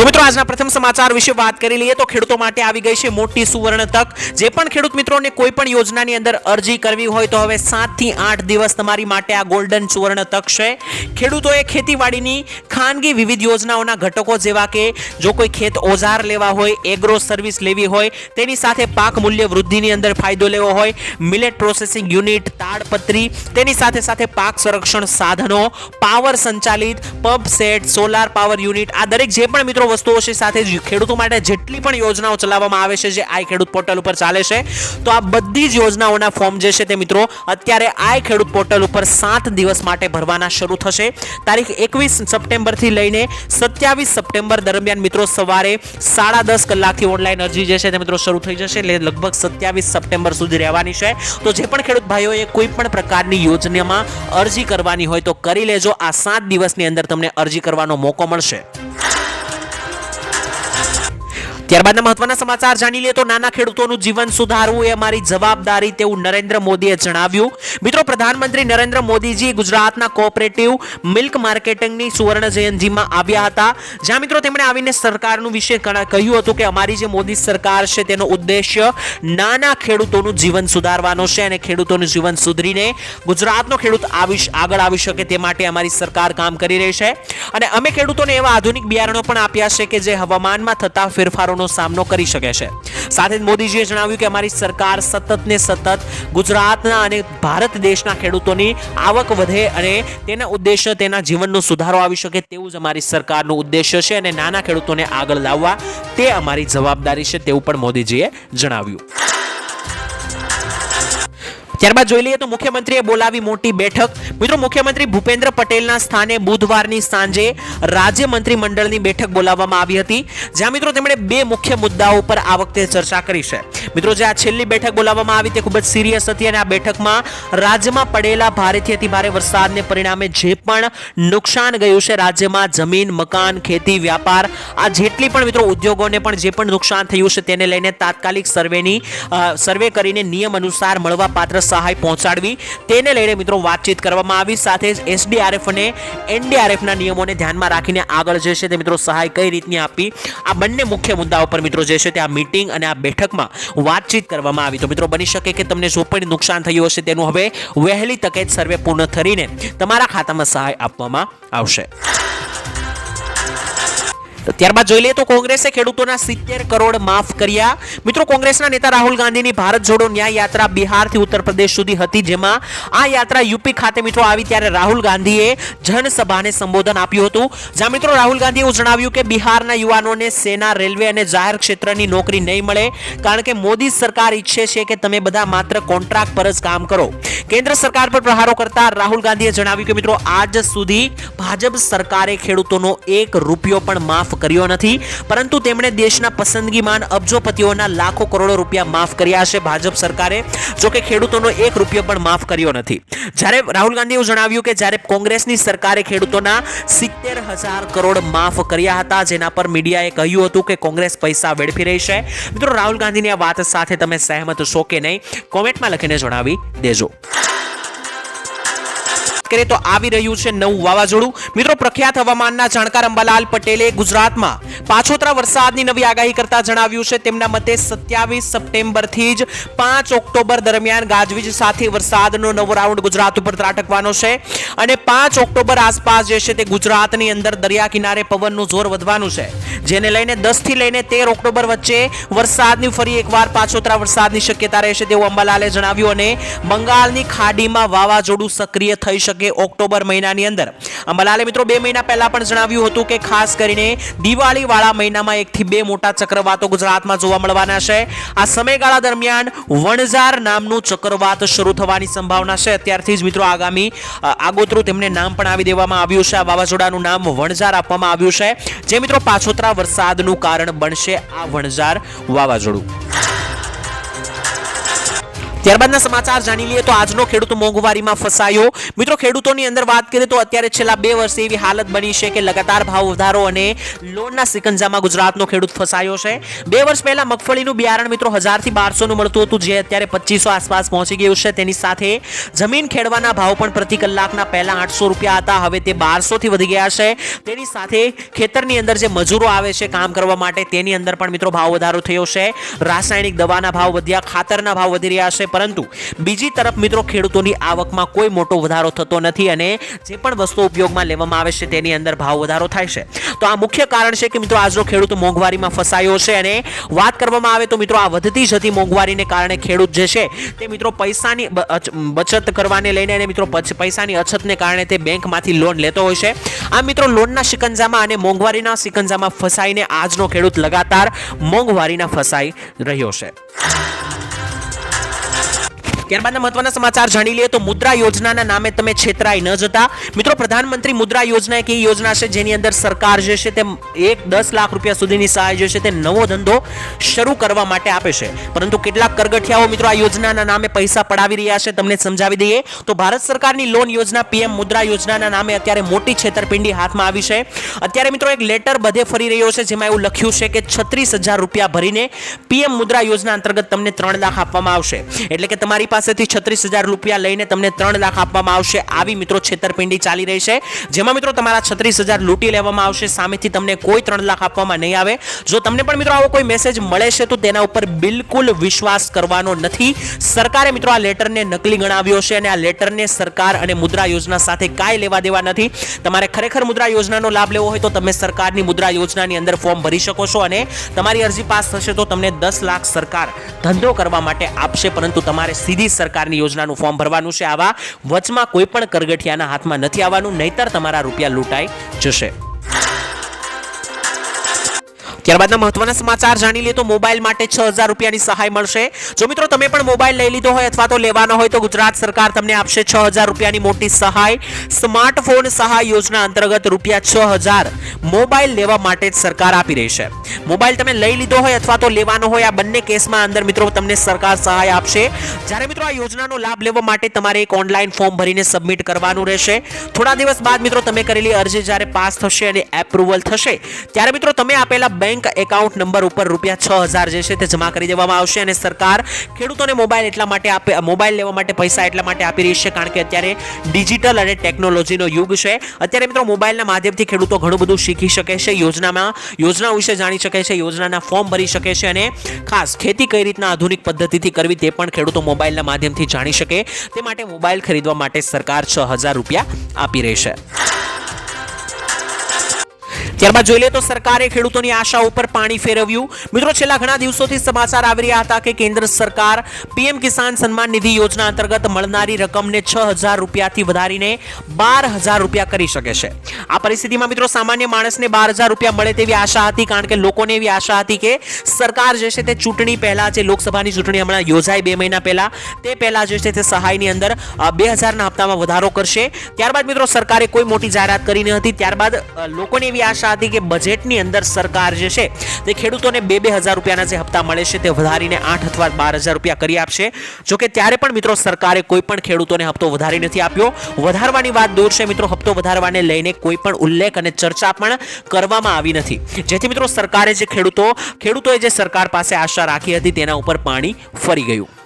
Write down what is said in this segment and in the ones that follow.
તો મિત્રો, આજના પ્રથમ સમાચાર વિશે વાત કરી લઈએ તો ખેડૂતો માટે આવી ગઈ છે મોટી સુવર્ણ તક. જે પણ ખેડૂત મિત્રોને કોઈ પણ યોજનાની અંદર અરજી કરવી હોય તો હવે સાતથી આઠ દિવસ તમારી માટે આ ગોલ્ડન સુવર્ણ તક છે. ખેડૂતોએ ખેતીવાડીની ખાનગી વિવિધ યોજનાઓના ઘટકો જેવા કે જો કોઈ ખેત ઓજાર લેવા હોય એગ્રો સર્વિસ લેવી હોય, તેની સાથે પાક મૂલ્ય વૃદ્ધિની અંદર ફાયદો લેવો હોય મિલેટ પ્રોસેસિંગ યુનિટ તાડપત્રી, તેની સાથે સાથે પાક સંરક્ષણ સાધનો પાવર સંચાલિત pump set solar power unit આ દરેક જે પણ મિત્રો વસ્તુઓ છે, સાથે જ ખેડૂતો માટે જેટલી પણ યોજનાઓ ચલાવવામાં આવે છે, જે આઈ ખેડૂત પોર્ટલ ઉપર ચાલે છે, તો આ બધી જ યોજનાઓના ફોર્મ જે છે તે મિત્રો, અત્યારે આઈ ખેડૂત પોર્ટલ ઉપર સાત દિવસ માટે ભરવાના શરૂ થશે. તારીખ એકવીસ સપ્ટેમ્બરથી લઈને સત્યાવીસ સપ્ટેમ્બર દરમિયાન મિત્રો, સવારે સાડા દસ કલાકથી ઓનલાઈન અરજી જે છે તે મિત્રો શરૂ થઈ જશે, એટલે લગભગ સત્યાવીસ સપ્ટેમ્બર સુધી રહેવાની છે. તો જે પણ ખેડૂત ભાઈઓએ કોઈ પણ પ્રકારની યોજનામાં અરજી કરવાની હોય તો કરી લેજો. આ સાત દિવસની અંદર તમને અરજી કરવાનો મોકો મળશે. ત્યારબાદના મહત્વના સમાચાર જાણી લઈએ તો નાના ખેડૂતોનું જીવન સુધારવું એ અમારી જવાબદારી તેવું નરેન્દ્ર મોદીએ જણાવ્યું. મિત્રો, પ્રધાનમંત્રી નરેન્દ્ર મોદીજી ગુજરાતના કોઓપરેટિવ મિલ્ક માર્કેટિંગની સુવર્ણ જયંતિમાં આવ્યા હતા. જ્યાં મિત્રો, તેમણે આવીને સરકારનું વિશે કહ્યું હતું કે અમારી જે મોદી સરકાર છે, તેનો ઉદ્દેશ્ય નાના ખેડૂતોનું જીવન સુધારવાનો છે અને ખેડૂતોનું જીવન સુધરીને ગુજરાતનો ખેડૂત આવી આગળ આવી શકે તે માટે અમારી સરકાર કામ કરી રહી છે. અને અમે ખેડૂતોને એવા આધુનિક બિયારણો પણ આપ્યા છે કે જે હવામાનમાં થતા ફેરફારોનો સામનો કરી શકે છે. સાથે જ મોદીજીએ જણાવ્યું કે અમારી સરકાર સતત ને સતત ગુજરાતના અને ભારત દેશના ખેડૂતોની આવક વધે અને તેના ઉદ્દેશ્ય તેના જીવનનો સુધારો આવી શકે તેવું જ અમારી સરકારનું ઉદ્દેશ્ય છે અને નાના ખેડૂતોને આગળ લાવવા તે અમારી જવાબદારી છે તેવું પણ મોદીજીએ જણાવ્યું. ત્યારબાદ જોઈ લઈએ તો મુખ્યમંત્રીએ બોલાવી મોટી બેઠક. મિત્રો, મુખ્યમંત્રી ભૂપેન્દ્ર પટેલના સ્થાને બુધવારની સાંજે રાજ્ય મંત્રીમંડળની બેઠક બોલાવવામાં આવી હતી. જ્યાં મિત્રો તેમણે બે મુખ્ય મુદ્દાઓ પર આ વખતે ચર્ચા કરી છે. મિત્રો, જે આ છેલ્લી બેઠક બોલાવવામાં આવી તે ખૂબ જ સિરિયસ હતી અને આ બેઠકમાં રાજ્યમાં પડેલા ભારેથી અતિ ભારે વરસાદને પરિણામે જે પણ નુકસાન ગયું છે, રાજ્યમાં જમીન, મકાન, ખેતી, વ્યાપાર, આ જેટલી પણ મિત્રો ઉદ્યોગોને પણ જે પણ નુકસાન થયું છે, તેને લઈને તાત્કાલિક સર્વેની સર્વે કરીને નિયમ અનુસાર મળવા પાત્ર સહાય પહોંચાડવી તેને લઈને મિત્રો વાતચીત કરવામાં આવી. સાથે જ એસડીઆરએફ અને એનડીઆરએફના નિયમોને ધ્યાનમાં રાખીને આગળ જે છે તે મિત્રો સહાય કઈ રીતની આપી? આ બંને મુખ્ય મુદ્દાઓ પર મિત્રો જે છે તે આ મીટિંગ અને આ બેઠકમાં વાતચીત કરવામાં આવી. તો મિત્રો બની શકે કે તમને જો પણ નુકસાન થયું હશે તેનું હવે વહેલી તકે જ સર્વે પૂર્ણ કરીને તમારા ખાતામાં સહાય આપવામાં આવશે. ત્યારબાદ જોઈ લઈએ તો કોંગ્રેસે ખેડૂતોના સિત્તેર કરોડ માફ કર્યા. મિત્રો, કોંગ્રેસના નેતા રાહુલ ગાંધીની ભારત જોડો ન્યાય યાત્રા બિહારથી ઉત્તર પ્રદેશ સુધી હતી, જેમાં આ યાત્રા યુપી ખાતે મિત્રો આવી ત્યારે રાહુલ ગાંધીએ જનસભાને સંબોધન આપ્યું હતું. જ્યાં મિત્રો રાહુલ ગાંધીએ જણાવ્યું કે બિહારના યુવાનોને સેના, રેલવે અને જાહેર ક્ષેત્રની નોકરી નહીં મળે, કારણ કે મોદી સરકાર ઈચ્છે છે કે તમે બધા માત્ર કોન્ટ્રાક્ટ પર જ કામ કરો. કેન્દ્ર સરકાર પર પ્રહારો કરતા રાહુલ ગાંધીએ જણાવ્યું કે મિત્રો, આજ સુધી ભાજપ સરકારે ખેડૂતોનો એક રૂપિયો પણ માફ કર્યો નથી. પરંતુ તેમણે દેશના પસંદગીમાન અબજોપતિઓના લાખો કરોડો રૂપિયા માફ કર્યા છે ભાજપ સરકારે. જો કે ખેડૂતોનો એક રૂપિયો પણ માફ કર્યો નથી. જ્યારે રાહુલ ગાંધીએ જણાવ્યું કે જ્યારે કોંગ્રેસની સરકારે ખેડૂતોના સિત્તેર હજાર કરોડ માફ કર્યા હતા, જેના પર મીડિયાએ કહ્યું હતું કે કોંગ્રેસ પૈસા વેડફી રહી છે. મિત્રો, રાહુલ ગાંધીની આ વાત સાથે તમે સહેમત છો કે નહીં? કોમેન્ટમાં લખીને જણાવી દેજો. કરીએ તો આવી રહ્યું છે નવું વાવાઝોડું. મિત્રો, પ્રખ્યાત હવામાનના જાણકાર અંબાલાલ પટેલે ગુજરાતમાં પાછોતરા વરસાદની નવી આગાહી કરતા જણાવ્યું છે. તેમના મતે સત્યાવીસ સપ્ટેમ્બરથી જ પાંચ ઓક્ટોબર દરમિયાન ગાજવીજ સાથે વરસાદનો નવો રાઉન્ડ ગુજરાત ઉપર ત્રાટકવાનો છે અને પાંચ ઓક્ટોબર આસપાસ જે છે તે ગુજરાતની અંદર દરિયા કિનારે પવનનું જોર વધવાનું છે. જેને લઈને દસથી લઈને તેર ઓક્ટોબર વચ્ચે વરસાદની ફરી એકવાર પાછોતરા વરસાદની શક્યતા રહેશે તેવું અંબાલાલે જણાવ્યું અને બંગાળની ખાડીમાં વાવાઝોડું સક્રિય થઈ શકે ઓક્ટોબર મહિનાની અંદર. અંબાલાલે મિત્રો બે મહિના પહેલા પણ જણાવ્યું હતું કે ખાસ કરીને દિવાળીવાળા મહિનામાં એકથી બે મોટા ચક્રવાતો ગુજરાતમાં જોવા મળવાના છે. આ સમયગાળા દરમિયાન વણઝાર નામનું ચક્રવાત શરૂ થવાની સંભાવના છે. અત્યારથી જ મિત્રો આગામી આગોતરું તેમને નામ પણ આવી દેવામાં આવ્યું છે. આ વાવાઝોડાનું નામ વણઝાર આપવામાં આવ્યું છે. જે મિત્રો પાછોતરા વરસાદનું કારણ બનશે આ વણઝાર વાવાઝોડું. ત્યારબાદના સમાચાર જાણી લઈએ તો આજનો ખેડૂત મોંઘવારીમાં ફસાયો. મિત્રો, ખેડૂતોની અંદર વાત કરીએ તો અત્યારે છેલ્લા બે વર્ષે એવી હાલત બની છે કે લગાતાર ભાવ વધારો અને લોનના સિકંજામાં ગુજરાતનો ખેડૂત ફસાયો છે. બે વર્ષ પહેલા મગફળીનું બિયારણ મિત્રો હજારથી બારસોનું મળતું હતું, જે અત્યારે પચીસો આસપાસ પહોંચી ગયું છે. તેની સાથે જમીન ખેડવાના ભાવ પણ પ્રતિ કલાકના પહેલા આઠસો રૂપિયા હતા. હવે તે બારસોથી વધી ગયા છે. તેની સાથે ખેતરની અંદર જે મજૂરો આવે છે કામ કરવા માટે, તેની અંદર પણ મિત્રો ભાવ વધારો થયો છે. રાસાયણિક દવાના ભાવ વધ્યા, ખાતરના ભાવ વધી રહ્યા છે. પરંતુ બીજી તરફ મિત્રો ખેડૂતોની આવકમાં કોઈ મોટો વધારો થતો નથી અને જે પણ વસ્તુ ઉપયોગમાં લેવામાં આવે છે તેની અંદર ભાવ વધારો થાય છે. તો આ મુખ્ય કારણ છે કે મિત્રો આજનો ખેડૂત મોંઘવારીમાં ફસાયો છે અને વાત કરવામાં આવે તો મિત્રો આ વધતી જતી મોંઘવારીને કારણે ખેડૂત જે છે તે મિત્રો પૈસાની બચત કરવાને લઈને અને મિત્રો પૈસાની અછતને કારણે તે બેંકમાંથી લોન લેતો હોય છે. આ મિત્રો લોનના શિકંજામાં અને મોંઘવારીના શિકંજામાં ફસાઈને આજનો ખેડૂત લગાતાર મોંઘવારીના ફસાઈ રહ્યો છે. ત્યારબાદના મહત્વના સમાચાર જાણી લઈએ તો મુદ્રા યોજનાના નામે તમે છેતરાઈ ન જતા. મિત્રો, પ્રધાનમંત્રી મુદ્રા યોજના એક એવી યોજના છે, જેની અંદર સરકાર જે છે તે એક દસ લાખ રૂપિયા સુધીની સહાય જે છે તે નવો ધંધો શરૂ કરવા માટે આપે છે. પરંતુ કેટલાક કરગઠિયાઓ મિત્રો આ યોજનાના નામે પૈસા પડાવી રહ્યા છે, તમને સમજાવી દઈએ. તો ભારત સરકારની લોન યોજના પીએમ મુદ્રા યોજનાના નામે અત્યારે મોટી છેતરપિંડી હાથમાં આવી છે. અત્યારે મિત્રો એક લેટર બધે ફરી રહ્યો છે, જેમાં એવું લખ્યું છે કે છત્રીસ હજાર રૂપિયા ભરીને પીએમ મુદ્રા યોજના અંતર્ગત તમને ત્રણ લાખ આપવામાં આવશે. એટલે કે તમારી પાસેથી છત્રીસ હજાર રૂપિયા લઈને તમને ત્રણ લાખ આપવામાં આવશે. આવી મિત્રો છેતરપિંડી ચાલી રહી છે. જેમાં મિત્રો તમારા છત્રીસ હજાર લૂંટી લેવામાં આવશે. સામેથી તમને કોઈ ત્રણ લાખ આપવામાં નહીં આવે. જો તમને પણ મિત્રો આવો કોઈ મેસેજ મળે છે, તો તેના ઉપર બિલકુલ વિશ્વાસ કરવાનો નથી. સરકારે મિત્રો આ લેટરને નકલી ગણાવ્યો છે અને આ લેટરને સરકાર અને મુદ્રા યોજના સાથે કાંઈ લેવા દેવા નથી. તમારે ખરેખર મુદ્રા યોજનાનો લાભ લેવો હોય તો તમે સરકારની મુદ્રા યોજનાની અંદર ફોર્મ ભરી શકો છો અને તમારી અરજી પાસ થશે તો તમને દસ લાખ સરકાર ધંધો કરવા માટે આપશે, પરંતુ તમારે સીધી સરકારની યોજનાનું ફોર્મ ભરવાનું છે. આવા વચમાં કોઈ પણ કરગઠિયાના હાથમાં નથી આવવાનું, નહીતર તમારા રૂપિયા લૂંટાઈ જશે. ત્યારબાદના મહત્વના સમાચાર જાણી લઈએ તો મોબાઈલ માટે છ હજાર રૂપિયાની સહાય મળશે. જો મિત્રો તમે પણ મોબાઈલ લઈ લીધો હોય અથવા તો લેવાનો હોય તો ગુજરાત સરકાર તમને આપશે છ હજાર રૂપિયાની મોટી સહાય. સ્માર્ટફોન સહાય યોજના અંતર્ગત રૂપિયા છ હજાર મોબાઈલ લેવા માટે જ સરકાર આપી રહી છે. મોબાઈલ તમે લઈ લીધો હોય અથવા તો લેવાનો હોય, આ બંને કેસમાં અંદર મિત્રો તમને સરકાર સહાય આપશે. જ્યારે મિત્રો આ યોજનાનો લાભ લેવા માટે તમારે એક ઓનલાઈન ફોર્મ ભરીને સબમિટ કરવાનું રહેશે. થોડા દિવસ બાદ મિત્રો તમે કરેલી અરજી જ્યારે પાસ થશે અને એપ્રુવલ થશે, ત્યારે મિત્રો તમે આપેલા બેંક એકાઉન્ટ નંબર ઉપર રૂપિયા છ હજાર જે છે તે જમા કરી દેવામાં આવશે અને સરકાર ખેડૂતોને મોબાઈલ એટલા માટે આપે મોબાઈલ લેવા માટે પૈસા એટલા માટે આપી રહી છે કારણ કે અત્યારે ડિજિટલ અને ટેકનોલોજીનો યુગ છે. અત્યારે મિત્રો મોબાઈલના માધ્યમથી ખેડૂતો ઘણું બધું શીખી શકે છે, યોજનામાં યોજના વિશે જાણી શકે છે, યોજનાના ફોર્મ ભરી શકે છે અને ખાસ ખેતી કઈ રીતના આધુનિક પદ્ધતિથી કરવી તે પણ ખેડૂતો મોબાઈલના માધ્યમથી જાણી શકે. તે માટે મોબાઈલ ખરીદવા માટે સરકાર છ હજાર રૂપિયા આપી રહી છે. ત્યારબાદ જોઈ લઈએ તો સરકારે ખેડૂતોની આશા ઉપર પાણી ફેરવ્યું. મિત્રો, છેલ્લા ઘણા દિવસોથી સમાચાર આવી રહ્યા હતા કે કેન્દ્ર સરકાર પીએમ કિસાન સન્માન નિધિ યોજના અંતર્ગત મળનારી રકમને છ હજાર રૂપિયાથી વધારીને બાર હજાર રૂપિયા કરી શકે છે. આ પરિસ્થિતિમાં, મિત્રો, સામાન્ય માણસને બાર હજાર રૂપિયા મળે તેવી આશા હતી, કારણ કે લોકોને એવી આશા હતી કે સરકાર જે છે તે ચૂંટણી પહેલાં જે લોકસભાની ચૂંટણી હમણાં યોજાઈ બે મહિના પહેલા, તે પહેલાં જે છે તે સહાયની અંદર બે હજારના હપ્તામાં વધારો કરશે. ત્યારબાદ, મિત્રો, સરકારે કોઈ મોટી જાહેરાત કરી ન હતી. ત્યારબાદ લોકોને એવી આશા હતી કે બજેટની અંદર સરકાર જે છે તે ખેડૂતોને બે બે હજાર રૂપિયાના જે હપ્તા મળે છે તે વધારીને આઠ અથવા બાર હજાર રૂપિયા કરી આપશે. જો કે ત્યારે પણ મિત્રો સરકારે કોઈ પણ ખેડૂતોને હપ્તો વધારી નથી આપ્યો. વધારવાની વાત દૂર છે મિત્રો, હપ્તો વધારવાને લઈને કોઈ પણ ઉલ્લેખ અને ચર્ચા પણ કરવામાં આવી નથી. જેથી મિત્રો સરકારે જે ખેડૂતો, ખેડૂતોએ જે સરકાર પાસે આશા રાખી હતી તેના ઉપર પાણી ફરી ગયું.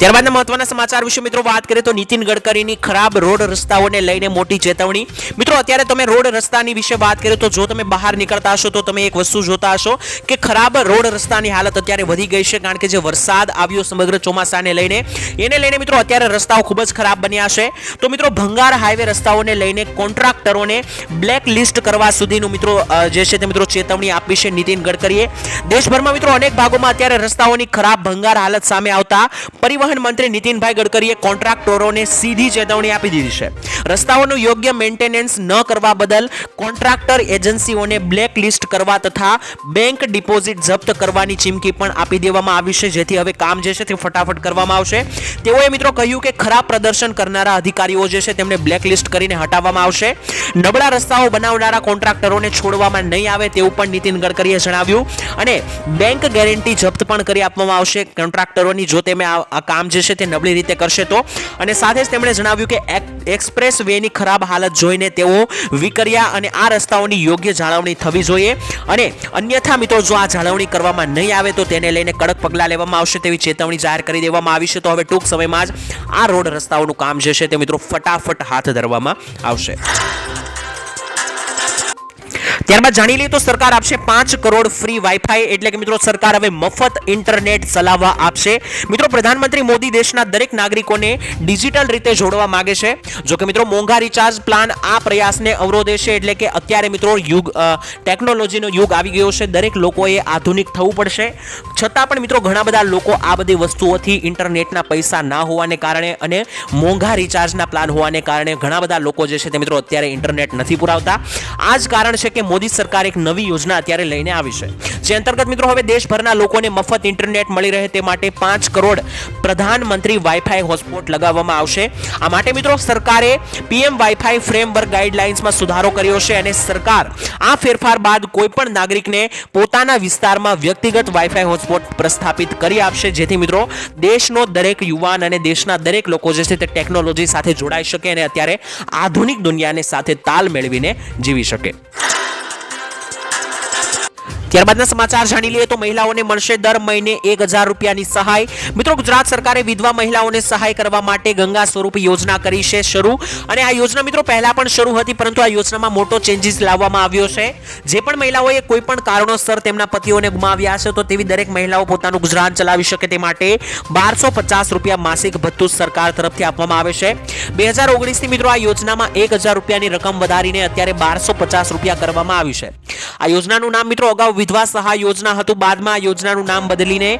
ત્યારબાદના મહત્વના સમાચાર વિશે મિત્રો વાત કરીએ તો નીતિન ગડકરીની ખરાબ રોડ રસ્તાઓને લઈને મોટી ચેતવણી. મિત્રો, અત્યારે તમે રોડ રસ્તાની વિશે વાત કરીએ તો જો તમે બહાર નીકળતા હશો તો તમે એક વસ્તુ જોતા હશો કે ખરાબ રોડ રસ્તાની હાલત અત્યારે વધી ગઈ છે કારણ કે જે વરસાદ આવ્યો સમગ્ર ચોમાસાને લઈને. એને લઈને મિત્રો અત્યારે રસ્તાઓ ખૂબ જ ખરાબ બન્યા છે. તો મિત્રો, ભંગાર હાઈવે રસ્તાઓને લઈને કોન્ટ્રાક્ટરોને બ્લેક લિસ્ટ કરવા સુધીનું મિત્રો જે છે તે મિત્રો ચેતવણી આપી છે નીતિન ગડકરીએ. દેશભરમાં મિત્રો અનેક ભાગોમાં અત્યારે રસ્તાઓની ખરાબ ભંગાર હાલત સામે આવતા પરિવહન પરિવહન મંત્રી નીતિનભાઈ ગડકરીએ કોન્ટ્રાક્ટરોને સીધી ચેતવણી આપી દીધી છે. રસ્તાઓનું યોગ્ય મેન્ટેનન્સ ન કરવા બદલ કોન્ટ્રાક્ટર એજન્સીઓને બ્લેક લિસ્ટ કરવા તથા બેંક ડિપોઝિટ જપ્ત કરવાની ચીમકી પણ આપી દેવામાં આવી છે, જેથી હવે કામ જે છે તે ફટાફટ કરવામાં આવશે. તેઓએ મિત્રો કહ્યું કે ખરાબ પ્રદર્શન કરનારા અધિકારીઓ જે છે તેમને બ્લેક લિસ્ટ કરીને હટાવવામાં આવશે. નબળા રસ્તાઓ બનાવનારા કોન્ટ્રાક્ટરોને છોડવામાં નહીં આવે તેવું પણ નીતિન ગડકરીએ જણાવ્યું. અને બેંક ગેરંટી જપ્ત પણ કરી આપવામાં આવશે. કોન્ટ્રાક્ટરોની જો તેમે આ કામ જે છે તે નબળી રીતે કરશે તો. અને સાથે જ તેમણે જણાવ્યું કે એક- એક્સપ્રેસ વેની ખરાબ હાલત જોઈને તેઓ વિકર્યા અને આ રસ્તાઓની યોગ્ય જાળવણી થવી જોઈએ. અને અન્યથા મિત્રો, જો આ જાળવણી કરવામાં નહીં આવે તો તેને લઈને કડક પગલાં લેવામાં આવશે તેવી ચેતવણી જાહેર કરી દેવામાં આવી છે. તો હવે ટૂંક સમયમાં જ આ રોડ રસ્તાઓનું કામ જે છે તે મિત્રો ફટાફટ હાથ ધરવામાં આવશે. ત્યારબાદ જાણી લઈએ તો સરકાર આપશે પાંચ કરોડ ફ્રી વાઈફાઈ એટલે કે મિત્રો સરકાર હવે મફત ઇન્ટરનેટ ચલાવવા આપશે. મિત્રો પ્રધાનમંત્રી મોદી દેશના દરેક નાગરિકોને ડિજિટલ રીતે જોડવા માંગે છે. જો કે મિત્રો મોંઘા રિચાર્જ પ્લાન આ પ્રયાસને અવરોધે છે. એટલે કે અત્યારે મિત્રો યુગ ટેકનોલોજીનો યુગ આવી ગયો છે. દરેક લોકોએ આધુનિક થવું પડશે. છતાં પણ મિત્રો ઘણા બધા લોકો આ બધી વસ્તુઓથી ઇન્ટરનેટના પૈસા ના હોવાને કારણે અને મોંઘા રિચાર્જના પ્લાન હોવાને કારણે ઘણા બધા લોકો જે છે તે મિત્રો અત્યારે ઇન્ટરનેટ નથી પુરાવતા. આ જ કારણ છે કે મોદી સરકાર એક નવી યોજના અત્યારે લઈને આવી છે. જે અંતર્ગત મિત્રો હવે દેશભરના લોકોને મફત ઇન્ટરનેટ મળી રહે તે માટે પાંચ કરોડ પ્રધાનમંત્રી વાઈફાઈ હોટસ્પોટ લગાવવામાં આવશે. આ માટે મિત્રો સરકારે પીએમ વાઈફાઈ ફ્રેમવર્ક ગાઈડલાઇન્સમાં સુધારો કર્યો છે અને સરકાર આ ફેરફાર બાદ કોઈ પણ નાગરિકને પોતાના વિસ્તારમાં વ્યક્તિગત વાઈફાઈ હોટસ્પોટ પ્રસ્થાપિત કરી આપશે. જેથી મિત્રો દેશનો દરેક યુવાન અને દેશના દરેક લોકો જે છે તે ટેકનોલોજી સાથે જોડાઈ શકે અને અત્યારે આધુનિક દુનિયાને સાથે તાલ મેળવીને જીવી શકે. ત્યારબાદના સમાચાર જાણી લઈએ તો મહિલાઓને મળશે દર મહિને એક હજાર રૂપિયાની સહાય. મિત્રો, ગુજરાત સરકારે વિધવા મહિલાઓને સહાય કરવા માટે ગંગા સ્વરૂપ યોજના કરી છે શરૂ. અને આ યોજના મિત્રો, પહેલા પણ શરૂ હતી, પરંતુ આ યોજનામાં મોટો ચેન્જીસ લાવવામાં આવ્યો છે. જે પણ મહિલાઓએ કોઈ પણ કારણોસર તેમના પતિઓને ગુમાવ્યા છે, તો તેવી દરેક મહિલાઓ પોતાનું ગુજરાન ચલાવી શકે તે માટે બારસો પચાસ રૂપિયા માસિક ભથ્થું સરકાર તરફથી આપવામાં આવે છે. બે હજાર ઓગણીસથી મિત્રો, આ યોજનામાં એક હજાર રૂપિયાની રકમ વધારીને અત્યારે બારસો પચાસ રૂપિયા કરવામાં આવી છે. આ યોજનાનું નામ મિત્રો અગાઉ વિધવા સહાય યોજના હતું. બાદમાં આ યોજનાનું નામ બદલીને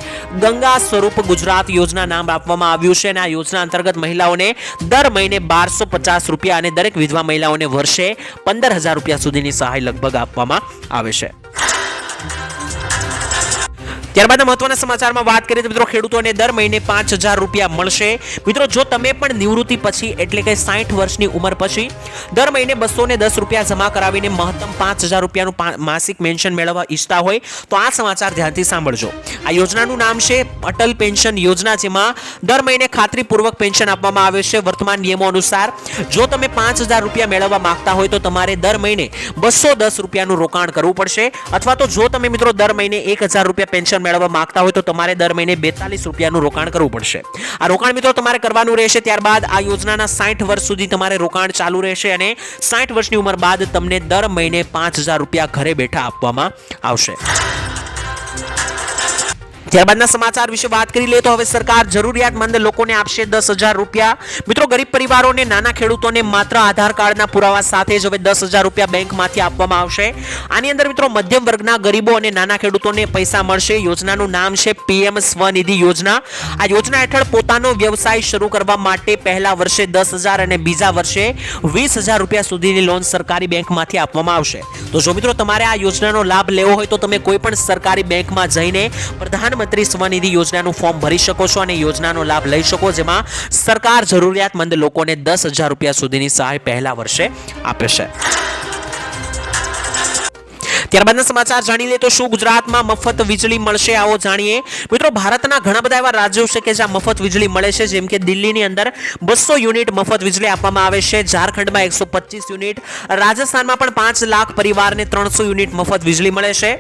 ગંગા સ્વરૂપ ગુજરાત યોજના નામ આપવામાં આવ્યું છે અને આ યોજના અંતર્ગત મહિલાઓને દર મહિને બારસો પચાસ રૂપિયા અને દરેક વિધવા મહિલાઓને વર્ષે પંદર હજાર રૂપિયા સુધીની સહાય લગભગ આપવામાં આવે છે. ત્યારબાદ મહત્વના સમાચારમાં વાત કરીએ તો મિત્રો ખેડૂતોને દર મહિને પાંચ હજાર રૂપિયા મળશે. મિત્રો, જો તમે પણ નિવૃત્તિ પછી, એટલે કે સાઠ વર્ષની ઉંમર પછી, દર મહિને બસો દસ રૂપિયા જમા કરાવીને મહત્તમ પાંચ હજાર રૂપિયાનું માસિક પેન્શન મેળવવા ઈચ્છતા હોય, તો આ સમાચાર ધ્યાનથી સાંભળજો. આ યોજનાનું નામ છે અટલ પેન્શન યોજના, જેમાં દર મહિને ખાતરીપૂર્વક પેન્શન આપવામાં આવે છે. વર્તમાન નિયમો અનુસાર, જો તમે પાંચ હજાર રૂપિયા મેળવવા માંગતા હોય, તો તમારે દર મહિને બસો દસ રૂપિયાનું રોકાણ કરવું પડશે. અથવા તો જો તમે મિત્રો દર મહિને એક હજાર રૂપિયા પેન્શન મેળવવા માંગતા હોય તો તમારે દર મહિને બેતાલીસ રૂપિયાનું રોકાણ કરવું પડશે. આ રોકાણ મિત્રો તમારે કરવાનું રહેશે, ત્યારબાદ આ યોજનાના સાઠ વર્ષ સુધી તમારે રોકાણ ચાલુ રહેશે અને સાઠ વર્ષની ઉંમર બાદ તમને દર મહિને પાંચ હજાર રૂપિયા ઘરે બેઠા આપવામાં આવશે. ત્યારબાદના સમાચાર વિશે વાત કરી લઈએ તો હવે સરકાર જરૂરિયાતમંદ લોકોને આપશે દસ હજાર રૂપિયા. મિત્રો, ગરીબ પરિવારોને, નાના ખેડૂતોને માત્ર આધાર કાર્ડના પુરાવા સાથે જ હવે દસ હજાર રૂપિયા બેંકમાંથી આપવામાં આવશે. આની અંદર મિત્રો, મધ્યમ વર્ગના ગરીબો અને નાના ખેડૂતોને પૈસા મળશે. યોજનાનું નામ છે પીએમ સ્વનિધિ યોજના. આ યોજના હેઠળ પોતાનો વ્યવસાય શરૂ કરવા માટે પહેલા વર્ષે દસ હજાર અને બીજા વર્ષે વીસ હજાર રૂપિયા સુધીની લોન સરકારી બેંકમાંથી આપવામાં આવશે. તો જો મિત્રો, તમારે આ યોજનાનો લાભ લેવો હોય તો તમે કોઈ પણ સરકારી બેંકમાં જઈને પ્રધાનમંત્રી સ્વનિધિ યોજનાનું ફોર્મ ભરી શકો છો અને યોજનાનો લાભ લઈ શકો, જેમાં સરકાર જરૂરિયાતમંદ લોકોને દસ હજાર રૂપિયા સુધીની સહાય પહેલા વર્ષે આપે છે. ત્યારબાદના સમાચાર જાણી લે તો શું ગુજરાતમાં મફત વીજળી મળશે આવો જાણીએ. મિત્રો, ભારતના ઘણા બધા એવા રાજ્યો છે કે જ્યાં મફત વીજળી મળે છે, જેમ કે દિલ્હીની અંદર બસો યુનિટ મફત વીજળી આપવામાં આવે છે, ઝારખંડમાં એકસો યુનિટ, રાજસ્થાનમાં પણ પાંચ લાખ પરિવારને ત્રણસો યુનિટ મફત વીજળી મળે છે.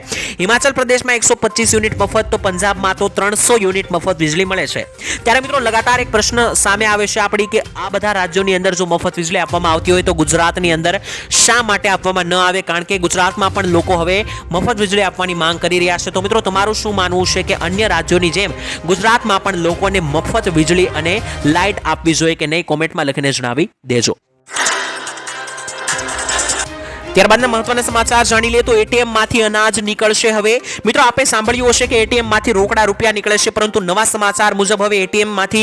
હિમાચલ પ્રદેશમાં એકસો યુનિટ મફત, તો પંજાબમાં તો ત્રણસો યુનિટ મફત વીજળી મળે છે. ત્યારે મિત્રો, લગાતાર એક પ્રશ્ન સામે આવે છે આપણી કે આ બધા રાજ્યોની અંદર જો મફત વીજળી આપવામાં આવતી હોય તો ગુજરાતની અંદર શા માટે આપવામાં ન આવે? કારણ કે ગુજરાતમાં પણ લોકો હવે મફત વીજળી આપવાની માંગ કરી રહ્યા છે. તો મિત્રો, તમારું શું માનવું છે કે અન્ય રાજ્યોની જેમ ગુજરાતમાં પણ લોકોને મફત વીજળી અને લાઇટ આપવી જોઈએ કે નહીં? કોમેન્ટમાં લખીને જણાવી દેજો. ત્યારબાદના મહત્વના સમાચાર જાણી લે તો એટીએમમાંથી અનાજ નીકળશે હવે. મિત્રો આપણે સાંભળ્યું હશે કે એટીએમમાંથી રોકડા રૂપિયા નીકળે છે પરંતુ નવા સમાચાર મુજબ હવે એટીએમમાંથી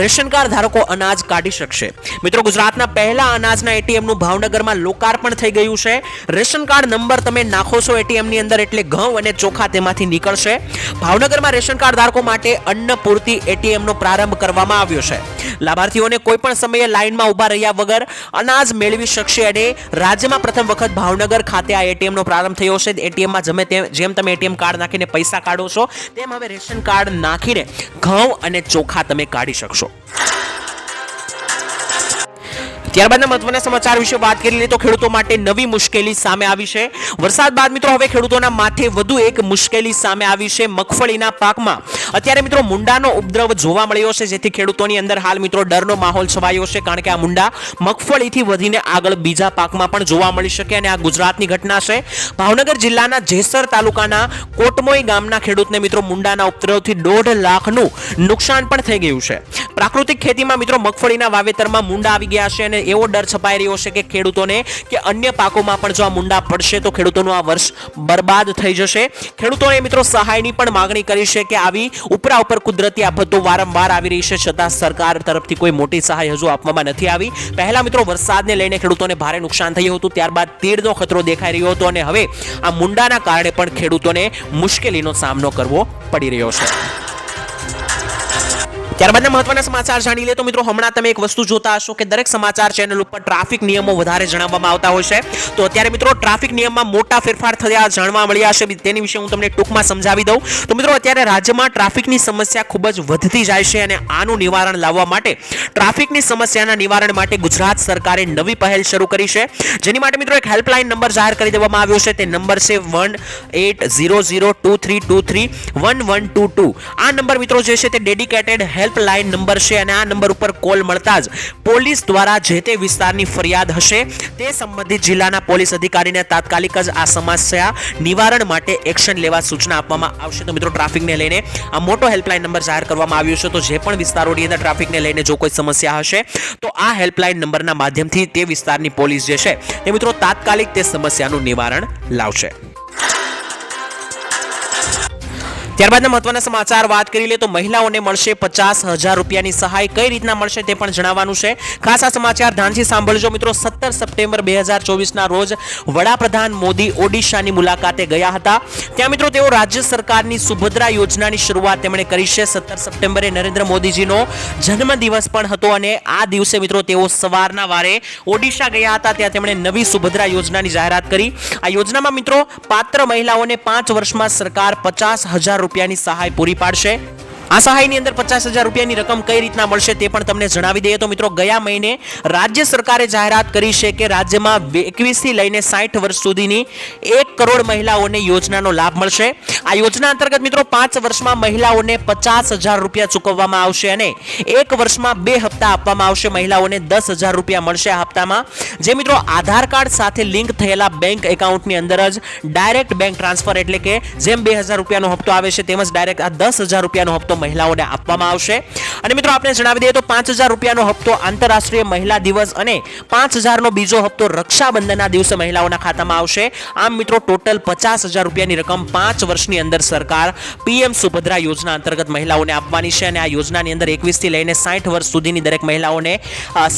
રેશન કાર્ડ ધારકો અનાજ કાઢી શકશે. મિત્રો, ગુજરાતના પહેલા અનાજના એટીએમનું ભાવનગરમાં લોકાર્પણ થઈ ગયું છે. રેશન કાર્ડ નંબર તમે નાખો છો એટીએમની અંદર એટલે ઘઉં અને ચોખા તેમાંથી નીકળશે. ભાવનગરમાં રેશન કાર્ડ ધારકો માટે અન્ન પૂર્તિ એટીએમ નો પ્રારંભ કરવામાં આવ્યો છે. લાભાર્થીઓને કોઈ પણ સમયે લાઇનમાં ઊભા રહ્યા વગર અનાજ મેળવી શકશે અને રાજ્યમાં પ્રથમ વખત ભાવનગર ખાતે આ એટીએમ નો પ્રારંભ થયો છે. એટીએમમાં જમે તેમ જેમ તમે એટીએમ કાર્ડ નાખીને પૈસા કાઢો છો, તેમ હવે રેશન કાર્ડ નાખીને ઘઉં અને ચોખા તમે કાઢી શકશો. ત્યારબાદના મહત્વના સમાચાર વિશે વાત કરી લઈએ તો ખેડૂતો માટે નવી મુશ્કેલી સામે આવી છે. વરસાદ બાદ મિત્રો હવે ખેડૂતોના માથે વધુ એક મુશ્કેલી સામે આવી છે મગફળીના પાકમાં. અત્યારે મિત્રો મુંડાનો ઉપદ્રવ જોવા મળ્યો છે, જેથી ખેડૂતોની અંદર હાલ મિત્રો ડરનો માહોલ છવાયો છે, કારણ કે આ મુંડા મગફળીથી વધીને આગળ બીજા પાકમાં પણ જોવા મળી શકે અને આ ગુજરાતની ઘટના છે. ભાવનગર જિલ્લાના જેસર તાલુકાના કોટમોઈ ગામના ખેડૂતને મિત્રો મુંડાના ઉપદ્રવથી દોઢ લાખનું નુકસાન પણ થઈ ગયું છે. પ્રાકૃતિક ખેતીમાં મિત્રો મગફળીના વાવેતરમાં મુંડા આવી ગયા છે અને એવો ડર છપાઈ રહ્યો છે કે ખેડૂતોને કે અન્ય પાકોમાં પણ જો આ મુંડા પડશે તો ખેડૂતોનું આ વર્ષ બરબાદ થઈ જશે. ખેડૂતોએ મિત્રો સહાયની પણ માગણી કરી છે કે આવી ઉપરા ઉપર કુદરતી આફતો વારંવાર આવી રહી છે છતાં સરકાર તરફથી કોઈ મોટી સહાય હજુ આપવામાં નથી આવી. પહેલા મિત્રો વરસાદને લઈને ખેડૂતોને ભારે નુકસાન થયું હતું, ત્યારબાદ તીડનો ખતરો દેખાઈ રહ્યો હતો અને હવે આ મુંડાના કારણે પણ ખેડૂતોને મુશ્કેલીનો સામનો કરવો પડી રહ્યો છે. ત્યારબાદના મહત્વના સમાચાર જાણી લે તો મિત્રો, હમણાં તમે એક વસ્તુ જોતા હશો કે દરેક સમાચાર ચેનલ ઉપર ટ્રાફિક નિયમો વધારે જણાવવામાં આવતા હોય છે. તો અત્યારે મિત્રો, ટ્રાફિક નિયમમાં મોટા ફેરફાર થયા જાણવા મળ્યા છે. તેની વિશે હું તમને ટૂંકમાં સમજાવી દઉં. તો મિત્રો, અત્યારે રાજ્યમાં ટ્રાફિકની સમસ્યા ખૂબ જ વધતી જાય છે અને આનું નિવારણ લાવવા માટે, ટ્રાફિકની સમસ્યાના નિવારણ માટે ગુજરાત સરકારે નવી પહેલ શરૂ કરી છે. જેની માટે મિત્રો, એક હેલ્પલાઇન નંબર જાહેર કરી દેવામાં આવ્યો છે. તે નંબર છે one eight zero zero two three two three one one two two. આ નંબર મિત્રો, જે છે તે ડેડિકેટેડ હેલ્પલાઇન નંબર છે અને આ નંબર ઉપર કોલ મળતા જ પોલીસ દ્વારા જે તે વિસ્તારની ફરિયાદ હશે તે સંબંધિત જિલ્લાના પોલીસ અધિકારીને તાત્કાલિક જ આ સમસ્યા નિવારણ માટે એક્શન લેવા સૂચના આપવામાં આવશે. તો મિત્રો, ટ્રાફિકને લઈને આ મોટો હેલ્પલાઇન નંબર જાહેર કરવામાં આવ્યો છે. તો જે પણ વિસ્તારોની અંદર ટ્રાફિકને લઈને જો કોઈ સમસ્યા હશે, તો આ હેલ્પલાઇન નંબરના માધ્યમથી તે વિસ્તારની પોલીસ જે છે તે મિત્રો તાત્કાલિક તે સમસ્યાનું નિવારણ લાવશે. ત્યારબાદના મહત્વના સમાચાર વાત કરી લે તો મહિલાઓને મળશે પચાસ હજાર રૂપિયાની સહાય. કઈ રીતના મળશે તે પણ જણાવવાનું છે. ખાસ આ સમાચાર ધ્યાનથી સાંભળજો મિત્રો. સત્તર સપ્ટેમ્બર બે હજાર ચોવીસના રોજ વડાપ્રધાન મોદી ઓડિશાની મુલાકાતે ગયા હતા. ત્યાં મિત્રો તેઓ રાજ્ય સરકારની સુભદ્રા યોજનાની શરૂઆત તેમણે કરી છે. સત્તર સપ્ટેમ્બરે નરેન્દ્ર મોદીજીનો જન્મદિવસ પણ હતો અને આ દિવસે મિત્રો તેઓ સવારના વારે ઓડિશા ગયા હતા. ત્યાં તેમણે નવી સુભદ્રા યોજનાની જાહેરાત કરી. આ યોજનામાં મિત્રો પાત્ર મહિલાઓને પાંચ વર્ષમાં સરકાર પચાસ હજાર રૂપિયાની સહાય પૂરી પાડશે? આ સહાયની અંદર પચાસ હજાર રૂપિયાની રકમ કઈ રીતના મળશે તે પણ તમને જણાવી દઈએ. તો મિત્રો, ગયા મહિને રાજ્ય સરકારે જાહેરાત કરી છે કે રાજ્યમાં એકવીસથી લઈને સાઠ વર્ષ સુધીની એક કરોડ મહિલાઓને યોજનાનો લાભ મળશે. આ યોજના અંતર્ગત મિત્રો, પાંચ વર્ષમાં મહિલાઓને પચાસ હજાર રૂપિયા ચૂકવવામાં આવશે અને એક વર્ષમાં બે હપ્તા આપવામાં આવશે. મહિલાઓને દસ હજાર રૂપિયા મળશે આ હપ્તામાં. જે મિત્રો, આધાર કાર્ડ સાથે લિંક થયેલા બેંક એકાઉન્ટની અંદર જ ડાયરેક્ટ બેંક ટ્રાન્સફર એટલે કે જેમ બે હજાર રૂપિયાનો હપ્તો આવે છે તેમજ ડાયરેક્ટ આ દસ હજાર રૂપિયાનો હપ્તો મહિલાઓને આપવામાં આવશે. અને મિત્રો, આપણે જણાવી દઈએ તો પાંચ હજાર રૂપિયાનો હપ્તો આંતરરાષ્ટ્રીય મહિલા દિવસ અને પાંચ હજારનો બીજો હપ્તો રક્ષાબંધનના દિવસે મહિલાઓના ખાતામાં આવશે. આમ મિત્રો, ટોટલ પચાસ હજાર રૂપિયાની રકમ પાંચ વર્ષની અંદર સરકાર પીએમ સુભદ્રા યોજના અંતર્ગત મહિલાઓને આપવાની છે અને આ યોજનાની અંદર એકવીસથી લઈને સાઠ વર્ષ સુધીની દરેક મહિલાઓને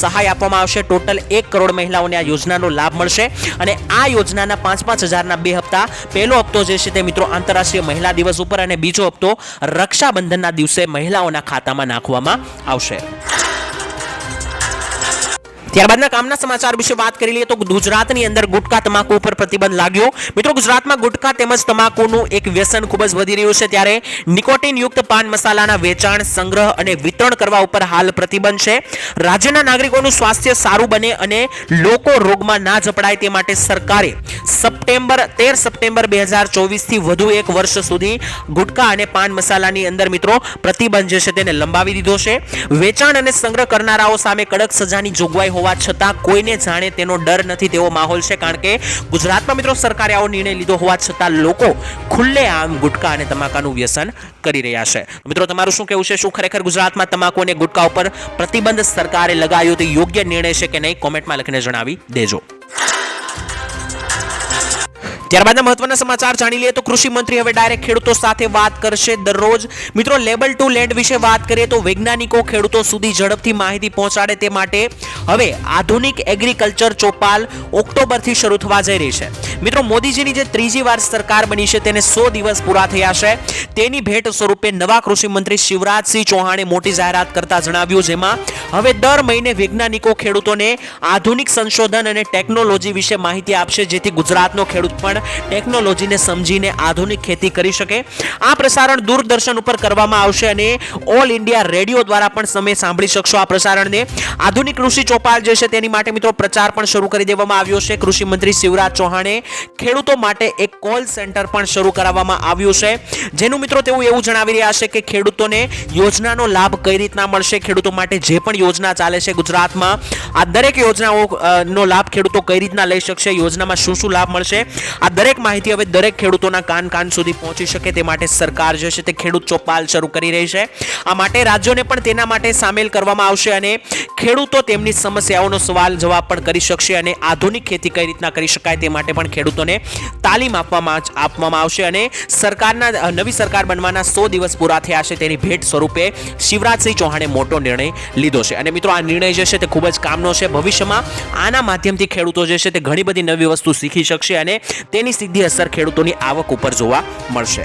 સહાય આપવામાં આવશે. ટોટલ એક કરોડ મહિલાઓને આ યોજનાનો લાભ મળશે. અને આ યોજનાના પાંચ પાંચ હજારના બે હપ્તા, પહેલો હપ્તો જે છે તે મિત્રો આંતરરાષ્ટ્રીય મહિલા દિવસ ઉપર અને બીજો હપ્તો રક્ષાબંધનના દિવસે મહિલાઓના ખાતામાં નાખવામાં આવશે. ત્યારબાદના કામના સમાચાર વિશે વાત કરી લઈએ તો ગુજરાતની અંદર ગુટકા તમાકુ ઉપર પ્રતિબંધ લાગ્યો. મિત્રો, ગુજરાતમાં ગુટકા તેમજ તમાકુનું એક વ્યસન ખૂબ જ વધી રહ્યું છે ત્યારે નિકોટિન યુક્ત પાન મસાલાના વેચાણ, સંગ્રહ અને વિતરણ કરવા ઉપર હાલ પ્રતિબંધ છે. રાજ્યના નાગરિકોનું સ્વાસ્થ્ય સારું બને અને લોકો રોગમાં ના જપડાય તે માટે સરકારે સપ્ટેમ્બર, તેર સપ્ટેમ્બર બે હજાર ચોવીસથી વધુ એક વર્ષ સુધી ગુટકા અને પાન મસાલાની અંદર મિત્રો પ્રતિબંધ જે છે તેને લંબાવી દીધો છે. વેચાણ અને સંગ્રહ કરનારાઓ સામે કડક સજાની જોગવાઈ હોવા છતાં કોઈને જાણે તેનો ડર નથી તેવો માહોલ છે, કારણ કે ગુજરાતમાં મિત્રો સરકારે આવો નિર્ણય લીધો હોવા છતાં લોકો ખુલ્લે આમ ગુટકા અને તમાકાનું વ્યસન કરી રહ્યા છે. મિત્રો, તમારું શું કહેવું છે? શું ખરેખર ગુજરાતમાં તમાકુ અને ગુટકા ઉપર પ્રતિબંધ સરકારે લગાવ્યો તે યોગ્ય નિર્ણય છે કે નહીં? કોમેન્ટમાં લખીને જણાવી દેજો. ત્યારબાદના મહત્વના સમાચાર જાણી લઈએ તો કૃષિ મંત્રી હવે ડાયરેક્ટ ખેડૂતો સાથે વાત કરશે દરરોજ. મિત્રો, લેબલ ટુ લેન્ડ વિશે વાત કરીએ તો વૈજ્ઞાનિકો ખેડૂતો સુધી ઝડપથી માહિતી પહોંચાડે તે માટે હવે આધુનિક એગ્રીકલ્ચર ચોપાલ ઓક્ટોબરથી શરૂ થવા જઈ રહી છે. મિત્રો, મોદીજીની જે ત્રીજી વાર સરકાર બની છે તેને સો દિવસ પૂરા થયા છે. તેની ભેટ સ્વરૂપે નવા કૃષિ મંત્રી શિવરાજસિંહ ચૌહાણે મોટી જાહેરાત કરતા જણાવ્યું જેમાં, હવે દર મહિને વૈજ્ઞાનિકો ખેડૂતોને આધુનિક સંશોધન અને ટેકનોલોજી વિશે માહિતી આપશે જેથી ગુજરાતનો ખેડૂત પણ ટેકનોલોજીને સમજીને આધુનિક ખેતી કરી શકે. આ પ્રસારણ દૂરદર્શન ઉપર કરવામાં આવશે અને ઓલ ઇન્ડિયા રેડિયો દ્વારા પણ તમે સાંભળી શકશો આ પ્રસારણને. આધુનિક કૃષિ ચોપાલ જે છે તેની માટે મિત્રો પ્રચાર પણ શરૂ કરી દેવામાં આવ્યો છે. કૃષિ મંત્રી શિવરાજ ચૌહાણે ખેડૂતો માટે એક કોલ સેન્ટર પણ શરૂ કરાવવામાં આવ્યું છે. જેનું મિત્રો તેઓ એવું જણાવી રહ્યા છે કે ખેડૂતોને યોજનાનો લાભ કઈ રીતના મળશે? ખેડૂતો માટે જે પણ યોજના ચાલે છે ગુજરાતમાં, આ દરેક યોજનાઓનો લાભ ખેડૂતો કઈ રીતના લઈ શકશે? યોજનામાં શું શું લાભ મળશે? આ દરેક માહિતી હવે દરેક ખેડૂતોના કાન કાન સુધી પહોંચી શકે તે માટે સરકાર જે છે તે ખેડૂત ચોપાલ શરૂ કરી રહી છે. આ માટે રાજ્યોને પણ તેના માટે સામેલ કરવામાં આવશે અને ખેડૂતો તેમની સમસ્યાઓનો સવાલ જવાબ પણ કરી શકશે અને આધુનિક ખેતી કઈ રીતના કરી શકાય તે માટે પણ ખેડૂતોને તાલીમ આપવામાં આપવામાં આવશે અને સરકારના, નવી સરકાર બનવાના સો દિવસ પૂરા થયા છે તેની ભેટ સ્વરૂપે શિવરાજસિંહ ચૌહાણે મોટો નિર્ણય લીધો છે. અને મિત્રો, આ નિર્ણય જે છે તે ખૂબ જ કામનો છે. ભવિષ્યમાં આના માધ્યમથી ખેડૂતો જે છે તે ઘણી બધી નવી વસ્તુ શીખી શકશે અને તેની સીધી અસર ખેડૂતોની આવક ઉપર જોવા મળશે.